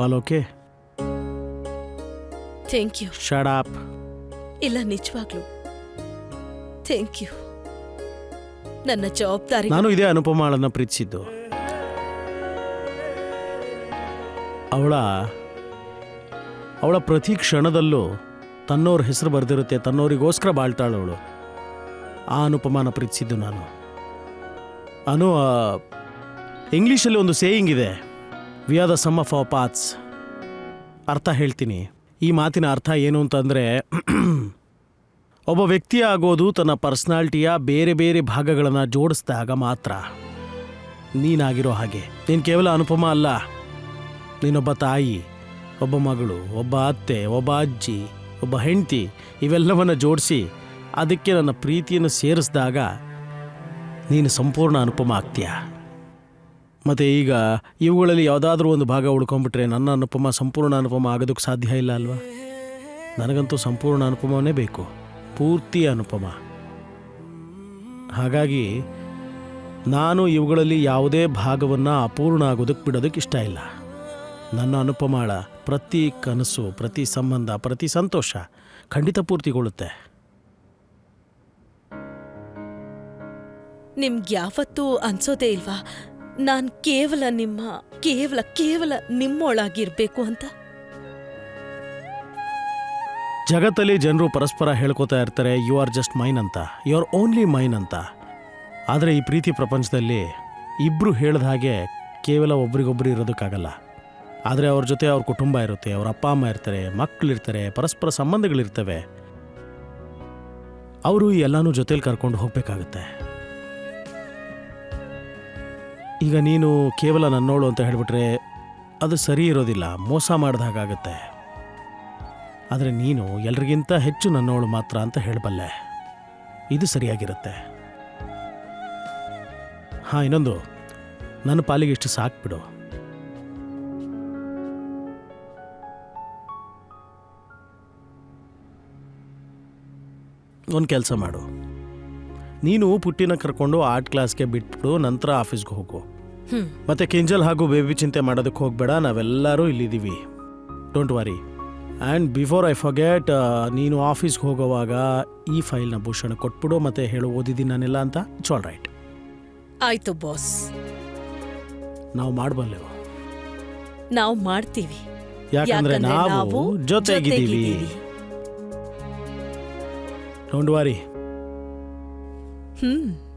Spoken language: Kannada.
All okay thank you shut up ಇಲ್ಲ ನಿಜವಾಗ್ಲು. ಥ್ಯಾಂಕ್ ಯು ನನ್ನ ಜವಾಬ್ದಾರಿ ನಾನು ಇದೇ ಅನುಪಮಾಳನ್ನ ಪ್ರೀತಿಸಿದ್ದು. ಅವಳ ಅವಳ ಪ್ರತಿ ಕ್ಷಣದಲ್ಲೂ ತನ್ನೋರ ಹೆಸರು ಬರೆದಿರುತ್ತೆ ತನ್ನೋರಿಗೋಸ್ಕರ ಬಾಳ್ತಾಳವಳು. ಆ ಅನುಪಮಾನ ಪ್ರೀತಿಸಿದ್ದು ನಾನು. ಅನು ಇಂಗ್ಲೀಷಲ್ಲಿ ಒಂದು ಸೇಯಿಂಗ್ ಇದೆ. We are the sum of our paths ಅರ್ಥ ಹೇಳ್ತೀನಿ. ಈ ಮಾತಿನ ಅರ್ಥ ಏನು ಅಂತಂದರೆ, ಒಬ್ಬ ವ್ಯಕ್ತಿ ಆಗೋದು ತನ್ನ ಪರ್ಸ್ನಾಲ್ಟಿಯ ಬೇರೆ ಬೇರೆ ಭಾಗಗಳನ್ನು ಜೋಡಿಸಿದಾಗ ಮಾತ್ರ. ನೀನಾಗಿರೋ ಹಾಗೆ. ನೀನು ಕೇವಲ ಅನುಪಮ ಅಲ್ಲ. ನೀನೊಬ್ಬ ತಾಯಿ, ಒಬ್ಬ ಮಗಳು, ಒಬ್ಬ ಅತ್ತೆ, ಒಬ್ಬ ಅಜ್ಜಿ, ಒಬ್ಬ ಹೆಂಡತಿ, ಇವೆಲ್ಲವನ್ನು ಜೋಡಿಸಿ ಅದಕ್ಕೆ ನನ್ನ ಪ್ರೀತಿಯನ್ನು ಸೇರಿಸಿದಾಗ ನೀನು ಸಂಪೂರ್ಣ ಅನುಪಮ ಆಗ್ತೀಯ? ಮತ್ತು ಈಗ ಇವುಗಳಲ್ಲಿ ಯಾವುದಾದ್ರೂ ಒಂದು ಭಾಗ ಉಳ್ಕೊಂಡ್ಬಿಟ್ರೆ ನನ್ನ ಅನುಪಮ ಸಂಪೂರ್ಣ ಅನುಪಮ ಆಗೋದಕ್ಕೆ ಸಾಧ್ಯ ಇಲ್ಲ ಅಲ್ವಾ? ನನಗಂತೂ ಸಂಪೂರ್ಣ ಅನುಪಮವೇ ಬೇಕು. ಪೂರ್ತಿ ಅನುಪಮ. ಹಾಗಾಗಿ ನಾನು ಇವುಗಳಲ್ಲಿ ಯಾವುದೇ ಭಾಗವನ್ನು ಅಪೂರ್ಣ ಆಗೋದಕ್ಕೆ ಬಿಡೋದಕ್ಕೆ ಇಷ್ಟ ಇಲ್ಲ. ನನ್ನ ಅನುಪಮಾಳ ಪ್ರತಿ ಕನಸು, ಪ್ರತಿ ಸಂಬಂಧ, ಪ್ರತಿ ಸಂತೋಷ ಖಂಡಿತ ಪೂರ್ತಿಗೊಳ್ಳುತ್ತೆ. ನಿಮ್ಗೆ ಯಾವತ್ತೂ ಅನ್ಸೋದೇ ಇಲ್ವಾ? ನಾನ್ ಕೇವಲ ನಿಮ್ಮ, ಕೇವಲ ಕೇವಲ ನಿಮ್ಮೊಳಗಿರ್ಬೇಕು ಅಂತ. ಜಗತ್ತಲ್ಲಿ ಜನರು ಪರಸ್ಪರ ಹೇಳ್ಕೊತಾ ಇರ್ತಾರೆ ಯು ಆರ್ ಜಸ್ಟ್ ಮೈನ್ ಅಂತ. ಯು ಆರ್ ಓನ್ಲಿ ಮೈನ್ ಅಂತ. ಆದರೆ ಈ ಪ್ರೀತಿ ಪ್ರಪಂಚದಲ್ಲಿ ಇಬ್ಬರು ಹೇಳಿದ ಹಾಗೆ ಕೇವಲ ಒಬ್ರಿಗೊಬ್ರು ಇರೋದಕ್ಕಾಗಲ್ಲ. ಆದರೆ ಅವ್ರ ಜೊತೆ ಅವ್ರ ಕುಟುಂಬ ಇರುತ್ತೆ, ಅವ್ರ ಅಪ್ಪ, ಅಮ್ಮ ಇರ್ತಾರೆ ಮಕ್ಕಳಿರ್ತಾರೆ ಪರಸ್ಪರ ಸಂಬಂಧಗಳಿರ್ತವೆ. ಅವರು ಎಲ್ಲನೂ ಜೊತೇಲಿ ಕರ್ಕೊಂಡು ಹೋಗ್ಬೇಕಾಗತ್ತೆ. ಈಗ ನೀನು ಕೇವಲ ನನ್ನೋಳು ಅಂತ ಹೇಳಿಬಿಟ್ರೆ ಅದು ಸರಿ ಇರೋದಿಲ್ಲ. ಮೋಸ ಮಾಡಿದ ಹಾಗಾಗತ್ತೆ. ಆದರೆ ನೀನು ಎಲ್ರಿಗಿಂತ ಹೆಚ್ಚು ನನ್ನೋಳು ಮಾತ್ರ ಅಂತ ಹೇಳಬಲ್ಲೆ. ಇದು ಸರಿಯಾಗಿರುತ್ತೆ. ಹಾಂ, ಇನ್ನೊಂದು. ನನ್ನ ಪಾಲಿಗೆ ಇಷ್ಟು ಸಾಕ್ಬಿಡು ಒಂದು ಕೆಲಸ ಮಾಡು. ನೀನು ಪುಟ್ಟಿನ ಕರ್ಕೊಂಡು ಆರ್ಟ್ ಕ್ಲಾಸ್ಗೆ ಬಿಟ್ಬಿಡು ನಂತರ ಆಫೀಸ್ಗೆ ಹೋಗು. ಮತ್ತೆ ಕಿಂಜಲ್ ಹಾಗೂ ಬೇಬಿ ಚಿಂತೆ ಮಾಡೋದಕ್ಕೆ ಹೋಗಬೇಡ ನಾವೆಲ್ಲರೂ ಇಲ್ಲಿದ್ದೀವಿ. Don't worry and before I forget ನೀನು ಆಫೀಸ್ಗೆ ಹೋಗೋವಾಗ ಈ ಫೈಲ್ನ ಭೂಷಣ ಕೊಟ್ಬಿಡು ಮತ್ತೆ ಹೇಳು ಓದಿದ್ದೀನಿ ನಾನೆಲ್ಲ ಅಂತ? ಇಟ್ಸ್ ಆಲ್ ರೈಟ್ ಆಯ್ತು ಬಾಸ್ ನಾವು ಮಾಡಬಲ್ಲೆವು. ನಾವು ಮಾಡ್ತೀವಿ. ಯಾಕಂದ್ರೆ ನಾವು ಜೊತೆಗಿದ್ದೀವಿ. Don't worry Hmm.